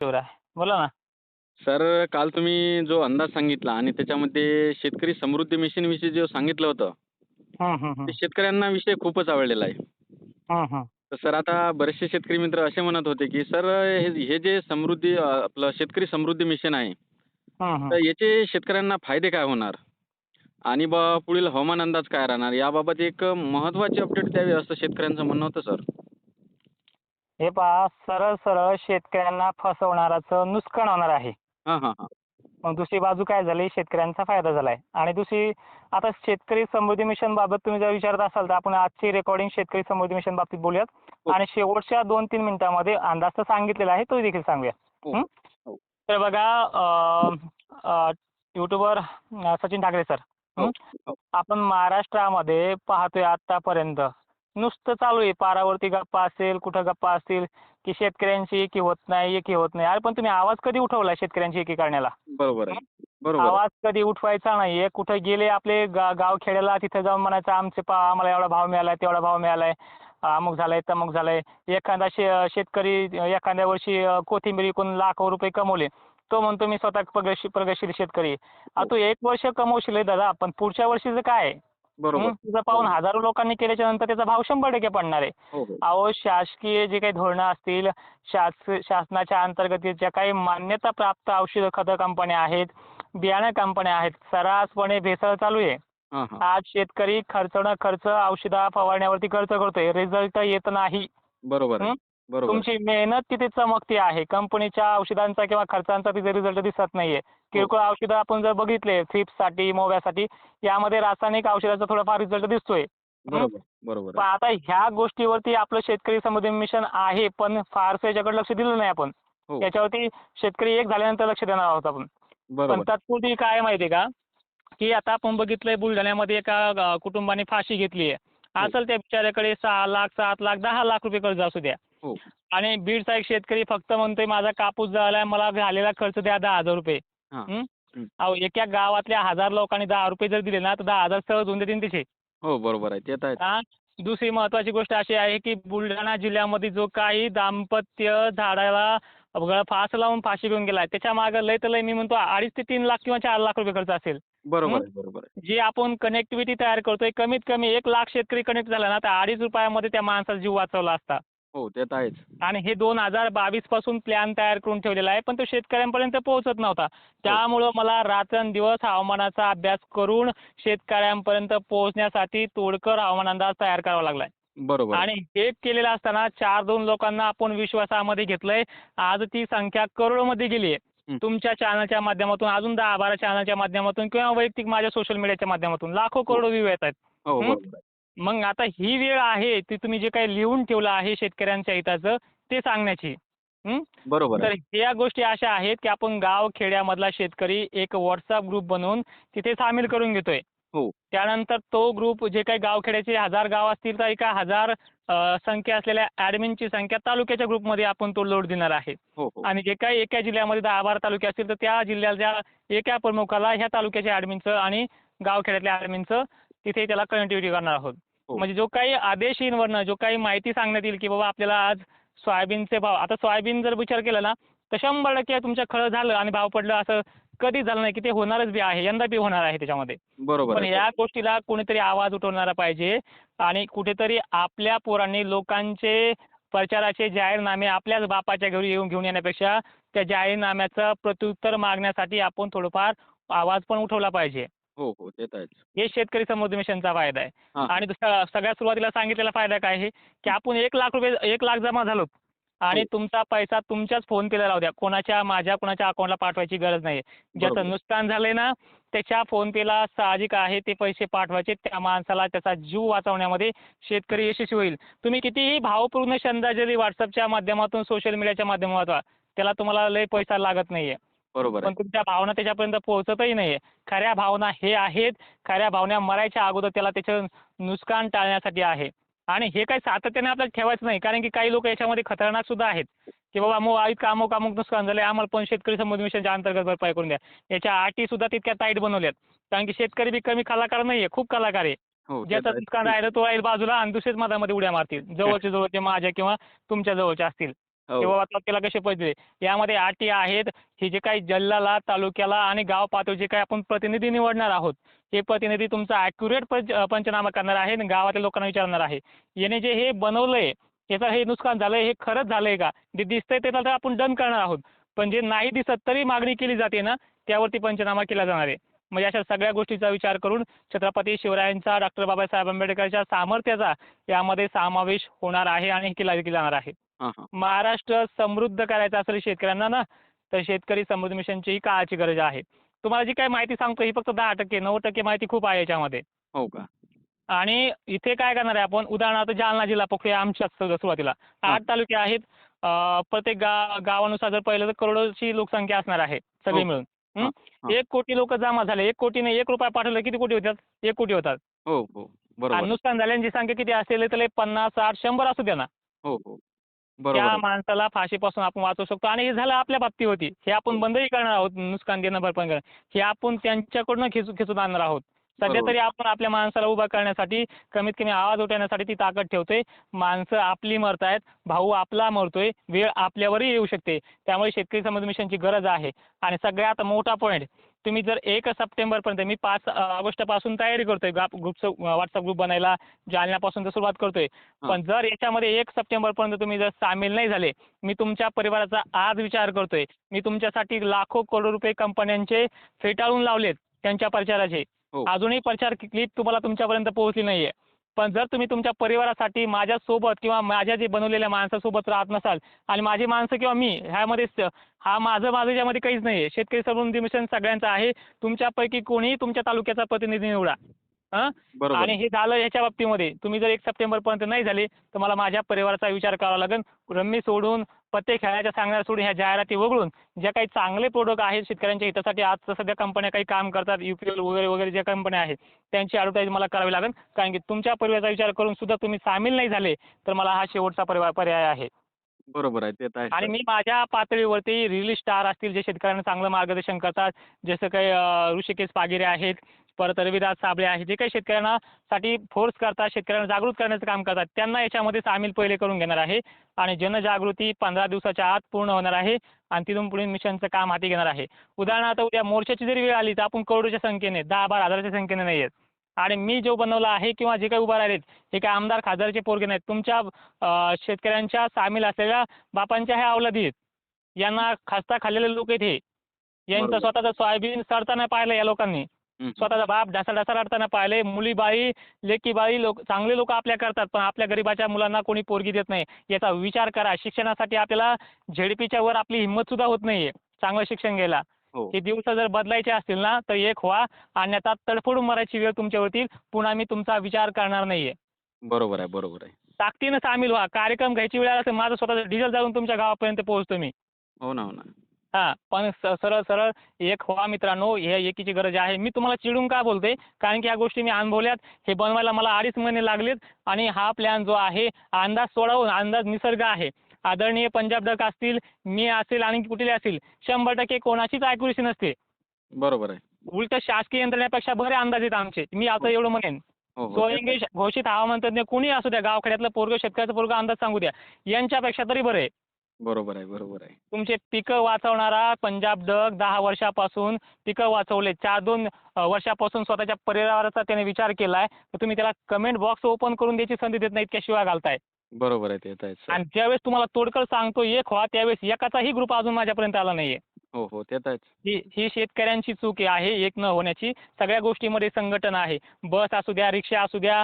आहे बोला ना सर काल तुम्ही जो अंदाज सांगितला आणि त्याच्यामध्ये शेतकरी समृद्धी मिशनविषयी जे सांगितलं होतं हं, हं, हं. ते शेतकऱ्यांना विषय खूपच आवडलेला आहे हं, हं. तर सर आता बरेचसे शेतकरी मित्र असे म्हणत होते की सर हे हे जे समृद्धी अ, आपलं शेतकरी समृद्धी मिशन आहे हं, हं. तर याचे शेतकऱ्यांना फायदे काय होणार आणि बा पुढील हवामान अंदाज काय राहणार याबाबत एक महत्त्वाची अपडेट द्यावी असं शेतकऱ्यांचं म्हणणं होतं सर हे पहा सरळ सरळ शेतकऱ्यांना फसवणाराचं नुकसान होणार आहे. हां हां हां. मग दुसरी बाजू काय झाली? शेतकऱ्यांचा फायदा झालाय. आणि दुसरी आता शेतकरी समृद्धी मिशन बाबत तुम्ही जर विचारत असाल तर आपण आजची रेकॉर्डिंग शेतकरी समृद्धी मिशन बाबतीत बोलूयात. हो. आणि शेवटच्या दोन तीन मिनिटांमध्ये अंदाज तर सांगितलेला आहे तो देखील सांगूया. हो. हं? तर बघा अं, सचिन ठाकरे सर. आपण महाराष्ट्रामध्ये पाहतोय आतापर्यंत नुसतं चालू आहे. पारावरती गप्पा असेल कुठं गप्पा असतील की शेतकऱ्यांची एकी होत नाही एकी होत नाही. अरे पण तुम्ही आवाज कधी उठवला शेतकऱ्यांची एकी करण्याला बरोबर आहे. बरोबर आहे. आवाज कधी उठवायचा नाहीये. कुठं गेले आपले गा गाव खेड्याला तिथे जाऊन म्हणायचं आमचे पा आम्हाला एवढा भाव मिळालाय तेवढा भाव मिळालाय. अमुक झालंय तमुक झालंय. एखादा शे शेतकरी एखाद्या वर्षी अं, कोथिंबीर विकून लाखो रुपये कमवले. तो म्हणतो मी स्वतः प्रगतशील प्रगतशील शेतकरी आहे. आता तू एक वर्ष कमवशील दादा पण पुढच्या वर्षीचं काय आहे? बरोबर? तुझं पाहून हजारो लोकांनी केल्याच्यानंतर त्याचा भाव शंभर टक्के पडणार आहे. हो हो. अहो शासकीय जे काही धोरणं असतील शास शासनाच्या अंतर्गत ज्या काही मान्यता प्राप्त औषध खतं कंपन्या आहेत बियाणं कंपन्या आहेत सर्रासपणे भेसळ चालू आहे. आज शेतकरी खर्चणं खर्च औषधा फवारण्यावरती खर्च करतोय. रिझल्ट येत नाही. बरोबर? बरोबर. तुमची मेहनत तिथे चमकती आहे? कंपनीच्या औषधांचा किंवा खर्चांचा तिथे रिझल्ट दिसत नाहीये. किरकोळ औषधं आपण जर बघितले साठी मोव्यासाठी यामध्ये रासायनिक औषधाचा थोडाफार रिझल्ट दिसतोय. हं? बरोबर बरोबर. पण आहे. आता ह्या गोष्टीवरती आपलं शेतकरी समृद्धी मिशन आहे पण फारसं याच्याकडे लक्ष दिलं नाही आपण. हो. याच्यावरती शेतकरी एक झाल्यानंतर लक्ष देणार आहोत आपण. पण बरोबर तात्पुरती काय आहे माहितीये का? की आता आपण बघितलंय बुलढाण्यामध्ये एका अं, कुटुंबाने फाशी घेतली आहे असेल त्या बिचाऱ्याकडे सहा लाख सात लाख दहा लाख रुपये कर्ज असू द्या. हो. आणि बीडचा एक शेतकरी फक्त म्हणतोय माझा कापूस जळालाय मला झालेला खर्च द्या दहा हजार रुपये. हां. हं? हं. अहो एका गावातल्या हजार लोकांनी दहा रुपये जर दिले ना तर दहा हजार सहज होऊन देतील तिथे हो बरोबर आहे. ते तर आहे हा? दुसरी महत्वाची गोष्ट अशी आहे की बुलढाणा जिल्ह्यामध्ये जो काही दाम्पत्य झाडाला बघा फास लावून फाशी घेऊन गेलाय त्याच्यामागे लय तर लय मी म्हणतो अडीच ते तीन लाख किंवा चार लाख रुपये खर्च असेल. बरोबर? आहे बरोबर आहे. जी आपण कनेक्टिव्हिटी तयार करतोय कमीत कमी एक लाख शेतकरी कनेक्ट झाला ना तर अडीच रुपयामध्ये त्या माणसाचा जीव वाचवला असता. हो ते तर आहेच आणि हे दोन हजार बावीसपासून प्लॅन तयार करून ठेवलेला आहे पण तो शेतकऱ्यांपर्यंत पोहोचत नव्हता त्यामुळं मला रात्रंदिवस हवामानाचा अभ्यास करून शेतकऱ्यांपर्यंत पोहोचण्यासाठी तोडकर हवामान अंदाज तयार करावा लागलाय बरोबर. आणि हे केलेलं असताना चार दोन लोकांना आपण विश्वासामध्ये घेतलंय आज ती संख्या करोडमध्ये गेली हं. आहे तुमच्या चॅनलच्या माध्यमातून अजून दहा बारा चॅनलच्या माध्यमातून किंवा वैयक्तिक माझ्या सोशल मीडियाच्या माध्यमातून लाखो करोड व्ह्यू येत आहेत हो हं? बरोबर. मग आता ही वेळ आहे ती तुम्ही जे काही लिहून ठेवलं आहे शेतकऱ्यांच्या हिताचं ते सांगण्याची? बरोबर तर या गोष्टी अशा आहेत की आपण गाव खेड्यामधला शेतकरी एक व्हॉट्सअप ग्रुप बनवून तिथे सामील करून घेतोय. हो. त्यानंतर तो ग्रुप जे काही गावखेड्याचे हजार गाव असतील तर एका हजार संख्या असलेल्या ॲडमिनची संख्या तालुक्याच्या ग्रुपमध्ये आपण तो लोड देणार आहे. हो हो. आणि जे काही एका जिल्ह्यामध्ये दहा बारा तालुके असतील तर त्या जिल्ह्याच्या एका प्रमुखाला ह्या तालुक्याच्या ॲडमिनचं आणि गावखेड्यातल्या ॲडमिनचं तिथे त्याला कनेक्टिव्हिटी करणार आहोत. म्हणजे जो काही आदेश येईल वरनं जो काही माहिती सांगण्यात येईल की बाबा आपल्याला आज सोयाबीनचे भाव आता सोयाबीन जर विचार केला ना तर शंभर टक्के तुमचं खरं झालं आणि भाव पडलं असं कधीच झालं नाही की ते होणारच बी आहे यंदा बी होणार आहे त्याच्यामध्ये. बरोबर पण या गोष्टीला कोणीतरी आवाज उठवणारा पाहिजे आणि कुठेतरी आपल्या पोरांनी लोकांचे प्रचाराचे जाहीरनामे आपल्याच बापाच्या घरी येऊन घेऊन येण्यापेक्षा त्या जाहीरनाम्याचं प्रत्युत्तर मागण्यासाठी आपण थोडंफार आवाज पण उठवला पाहिजे. हो हो ते तर आहेच हे शेतकरी समृद्धी मिशनचा फायदा आहे. हां. आणि दुसरा सगळ्यात सुरुवातीला सांगितलेला फायदा काय आहे? की आपण एक लाख रुपये एक लाख जमा झालो. आणि हो. तुमचा पैसा तुमच्याच फोन पेला राहू द्या. कोणाच्या माझ्या कोणाच्या अकाउंटला पाठवायची गरज नाही ज्याचं बरोबर. नुकसान झालंय ना त्याच्या फोन पेला साहजिक आहे ते पैसे पाठवायचे. त्या माणसाला त्याचा जीव वाचवण्यामध्ये शेतकरी यशस्वी होईल. तुम्ही कितीही भावपूर्ण शंदा जरी व्हॉट्सअपच्या माध्यमातून सोशल मीडियाच्या माध्यमातून त्याला तुम्हाला लय पैसा लागत नाहीये. बरोबर पण आहे तुमच्या भावना त्याच्यापर्यंत पोहोचतही नाहीये. खऱ्या भावना हे आहेत खऱ्या भावना मरायच्या अगोदर त्याला त्याचं नुकसान टाळण्यासाठी आहे. आणि हे काही सातत्याने आपल्याला ठेवायचं नाही कारण की काही लोक याच्यामध्ये खतरनाक सुद्धा आहेत. की बाबा मग इतकं अमुक अमुक नुकसान झालंय आम्हाला पण शेतकरी मिशनच्या अंतर्गत भरपाई करून द्या. याच्या अटी सुद्धा तितक्या टाईट बनवल्यात. कारण की शेतकरी बी कमी कलाकार नाहीये खूप कलाकार आहे. हो ते ज्याचं तर. नुकसान राहिलं तो राहील बाजूला आणि दुसरेच मधामध्ये उड्या मारतील. जवळचे जवळचे माझ्या किंवा तुमच्या जवळचे असतील. हो. किंवा त्याला कसे पैसे यामध्ये अटी आहेत. हे जे काही जिल्ह्याला तालुक्याला आणि गाव पातळी जे काही आपण प्रतिनिधी निवडणार आहोत हे प्रतिनिधी तुमचा ॲक्युरेट पंचनामा करणार आहे आणि गावातील लोकांना विचारणार आहे. याने जे हे बनवलंय याचं हे नुकसान झालंय हे खरंच झालंय का? जे दिसतंय ते तर आपण डन करणार आहोत. पण जे नाही दिसत तरी मागणी केली जाते ना त्यावरती पंचनामा केला जाणार आहे. म्हणजे अशा सगळ्या गोष्टीचा विचार करून छत्रपती शिवरायांचा डॉक्टर बाबासाहेब आंबेडकरच्या सामर्थ्याचा यामध्ये समावेश होणार आहे आणि केला जाणार आहे. महाराष्ट्र समृद्ध करायचं असेल शेतकऱ्यांना ना तर शेतकरी समृद्धी मिशनची काळाची गरज आहे. तुम्हाला जी काही माहिती सांगतो ही फक्त दहा टक्के नव्वद टक्के माहिती खूप आहे याच्यामध्ये. हो का? आणि इथे काय करणार आहे आपण? उदाहरणार्थ जालना जिल्हा पकडूया आमच्याच सु- सुरुवातीला. आठ तालुके आहेत. प्रत्येक गा गावानुसार जर पाहिलं तर करोडोची लोकसंख्या असणार आहे सगळी हो. मिळून. हं? हां, हां. एक कोटी लोक जमा झाले. एक कोटीने एक रुपया पाठवलं किती कोटी होतात? एक कोटी होतात. हो हो. बरोबर. नुकसान झाल्यांची संख्या किती असेल तर पन्नास साठ शंभर असू द्या ना हो हो. त्या. माणसाला फाशीपासून आपण वाचवू शकतो. आणि हे झालं आपल्या बाबतीत होती हे आपण बंदही करणार आहोत नुकसान देणं भरपाई करणं हे आपण त्यांच्याकडून खेचून खेचून आणणार आहोत. सध्या. तरी आपण आपल्या माणसाला उभा करण्यासाठी कमीत कमी आवाज उठवण्यासाठी ती ताकद ठेवतोय. माणसं आपली मरतायत भाऊ आपला मरतोय वेळ आपल्यावरही येऊ शकते. त्यामुळे शेतकरी समृद्धी मिशनची गरज आहे. आणि सगळ्यात मोठा पॉईंट तुम्ही जर एक सप्टेंबरपर्यंत मी पाच ऑगस्टपासून तयारी करतोय ग्रुप ग्रुपचं व्हॉट्सअप ग्रुप बनायला जालन्यापासून तर सुरुवात करतोय. पण जर याच्यामध्ये एक सप्टेंबरपर्यंत तुम्ही जर सामील नाही झाले मी तुमच्या परिवाराचा आज विचार करतोय. मी तुमच्यासाठी लाखो करोड रुपये कंपन्यांचे फेटाळून लावलेत त्यांच्या प्रचाराचे. हो. अजूनही प्रचार क्लिप तुम्हाला तुमच्यापर्यंत पोहोचली नाहीये. पण जर तुम्ही तुमच्या परिवारासाठी माझ्यासोबत किंवा माझ्या जे बनवलेल्या माणसासोबत राहत नसाल आणि माझी माणसं किंवा मी ह्यामध्ये हा माझं माझं यामध्ये काहीच नाही आहे शेतकरी सर्व मिशन सगळ्यांचं आहे. तुमच्यापैकी कोणीही तुमच्या तालुक्याचा प्रतिनिधी निवडा. आणि हे झालं ह्याच्या बाबतीमध्ये. तुम्ही जर एक सप्टेंबरपर्यंत नाही झाले तर मला माझ्या परिवाराचा विचार करावा लागेल. रम्मी सोडून पत्ते खेळायच्या सांगण्यात सोडून ह्या जाहिराती वगळून ज्या काही चांगले प्रोडक्ट आहेत शेतकऱ्यांच्या हितासाठी आज सध्या कंपन्या काही काम करतात यू पी एल वगैरे वगैरे ज्या कंपन्या आहेत त्यांची ॲडव्हर्टाईज मला करावी लागेल. कारण की तुमच्या परिवाराचा विचार करून सुद्धा तुम्ही सामील नाही झाले तर मला हा शेवटचा परिवार पर्याय आहे. बरोबर आहे ते आणि. मी माझ्या पातळीवरती रिलीज स्टार असतील जे शेतकऱ्यांना चांगलं मार्गदर्शन करतात जसं काही ऋषिकेश पागिरे आहेत परत रविराज साबळे आहेत जे काही शेतकऱ्यांना साठी फोर्स करतात शेतकऱ्यांना जागृत करण्याचं काम करतात त्यांना याच्यामध्ये सामील पहिले करून घेणार आहे आणि जनजागृती पंधरा दिवसाच्या आत पूर्ण होणार आहे आणि तिथून पुढे मिशनचं काम हाती घेणार आहे. उदाहरणार्थ उद्या मोर्चाची जरी वेळ आली तर आपण करोडोच्या संख्येने दहा बारा हजाराच्या संख्येने नाही आहेत. आणि मी जो बनवला आहे किंवा जे काही उभा राहिलेत हे काही आमदार खासदारचे पोरगे नाहीत. तुमच्या शेतकऱ्यांच्या सामील असलेल्या बापांच्या ह्या अवलादी आहेत. यांना खास्ता खाल्लेले लोक आहेत हे. यांचं. स्वतःचं सोयाबीन सडताना पाहिलं या लोकांनी. स्वतःचा बाप ढासा ढासा रडताना पाहिले. मुली बाई लेकी बाई लोक चांगले लोक आपल्या करतात पण आपल्या गरीबाच्या मुलांना कोणी पोरगी देत नाही. याचा विचार करा. शिक्षणासाठी आपल्याला झेडपीच्या वर आपली हिंमत सुद्धा होत नाहीये चांगलं शिक्षण घ्यायला. हो. हे दिवस जर बदलायचे असतील ना तर एक व्हा. अन्यथा तडफडून मरायची वेळ तुमच्यावरती. पुन्हा मी तुमचा विचार करणार नाहीये. बरोबर आहे बरोबर आहे. ताकदीनं सामील व्हा. कार्यक्रम घ्यायची वेळ तर माझं स्वतःचं डिझेल जाऊन तुमच्या गावापर्यंत पोहोचतो मी. हो ना हो ना. हां पण स- सरळ सरळ एक व्हा मित्रांनो ह्या एकीची गरज आहे. मी तुम्हाला चिडून का बोलतोय? कारण की ह्या गोष्टी मी अनुभवल्यात. हे बनवायला मला अडीच महिने लागलेत आणि हा प्लॅन जो आहे अंदाज सोडवून अंदाज निसर्ग आहे. आदरणीय पंजाब डक असतील मी असेल आणि कुठले असतील शंभर टक्के कोणाचीच ॲक्युरेसी नसते. बरोबर आहे. उलट शासकीय यंत्रणेपेक्षा बरे अंदाज आहेत आमचे. मी आता एवढं म्हणेन. हो हो. स्वयंगी घोषित हवामान तज्ञ कोणी असू द्या गावखेड्यातलं पोरगं शेतकऱ्याचं पोरगं अंदाज सांगू द्या. यांच्यापेक्षा तरी बरं. आहे बरोबर आहे बरोबर आहे. तुमचे पिकं वाचवणारा पंजाब डग दहा वर्षापासून पिकं वाचवले. चार दोन वर्षापासून स्वतःच्या परिवाराचा त्याने विचार केलाय. तर तुम्ही त्याला कमेंट बॉक्स ओपन करून द्यायची संधी देत नाही इतक्या शिवाय घालताय? बरोबर आहे ते आणि ज्यावेळेस तुम्हाला तोडकर सांगतो एक व्हा त्यावेळेस एकाचाही ग्रुप अजून माझ्यापर्यंत आला नाहीये. हो हो ते तर आहेच. ही ही शेतकऱ्यांची चूक आहे एक न होण्याची. सगळ्या गोष्टीमध्ये संघटन आहे. बस असू द्या रिक्षा असू द्या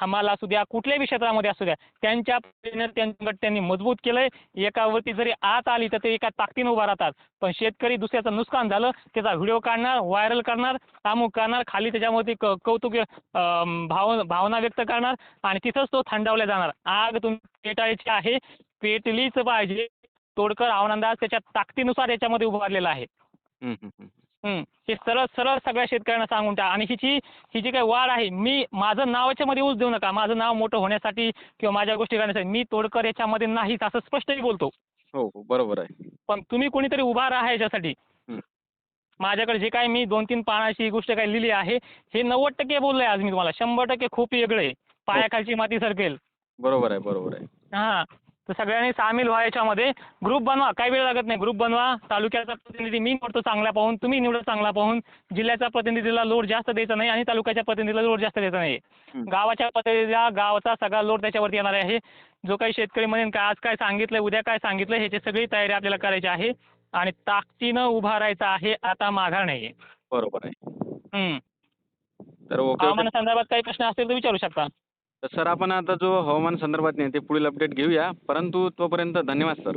हमाल असू द्या कुठल्याही क्षेत्रामध्ये असू द्या त्यांच्या परीने गट त्यांनी मजबूत केलंय. एकावरती जरी आत आली तर ते एका ताकदीनं उभा राहतात. पण शेतकरी दुसऱ्याचं नुकसान झालं त्याचा व्हिडिओ काढणार व्हायरल करणार अमुक करणार खाली त्याच्यामध्ये क कौतुक भाव भावना व्यक्त करणार आणि तिथंच तो थंडावला जाणार. आग तुम्ही पेटायची आहे पेटलीच पाहिजे. तोडकर आव्हानंदाज त्याच्या ताकदीनुसार याच्यामध्ये उभारलेला आहे. हं, हं, हं. हं. हे सरळ सरळ सगळ्या शेतकऱ्यांना सांगून टाक. आणि हिची ही जी काही वाढ आहे. मी माझं नाव याच्यामध्ये ऊस देऊ नका. माझं नाव मोठं होण्यासाठी किंवा माझ्या गोष्टी करण्यासाठी मी तोडकर याच्यामध्ये नाहीच असं स्पष्टही बोलतो. हो हो. बरोबर आहे. पण तुम्ही कोणीतरी उभा राहा याच्यासाठी. हं. माझ्याकडे जे काही मी दोन तीन पानाची ही गोष्ट काही लिहिली आहे हे नव्वद टक्के बोललोय आज मी तुम्हाला. शंभर टक्के खूप वेगळं आहे. पायाखालची माती सरकेल. बरोबर आहे बरोबर आहे. हां. तर सगळ्यांनी सामील व्हा याच्यामध्ये. ग्रुप बनवा काही वेळ लागत नाही. ग्रुप बनवा. तालुक्याचा प्रतिनिधी मी निवडतो चांगला पाहून. तुम्ही निवडा चांगला पाहून. जिल्ह्याच्या प्रतिनिधीला लोड जास्त द्यायचा नाही आणि तालुक्याच्या प्रतिनिधीला लोड जास्त द्यायचा नाही. गावाच्या प्रतिनिधीला गावाचा सगळा लोड त्याच्यावरती येणार आहे. जो काही शेतकरी म्हणेन का आज काय सांगितलं उद्या काय सांगितलं ह्याची सगळी तयारी आपल्याला करायची आहे. आणि ताकदीनं उभा राहायचं आहे आता माघार नाही बरोबर आहे. हं. तर हवामानासंदर्भात काही प्रश्न असतील तर विचारू शकता. तर सर आपण आता जो हवामान संदर्भात नाही ते पुढील अपडेट घेऊया. परंतु तोपर्यंत धन्यवाद सर.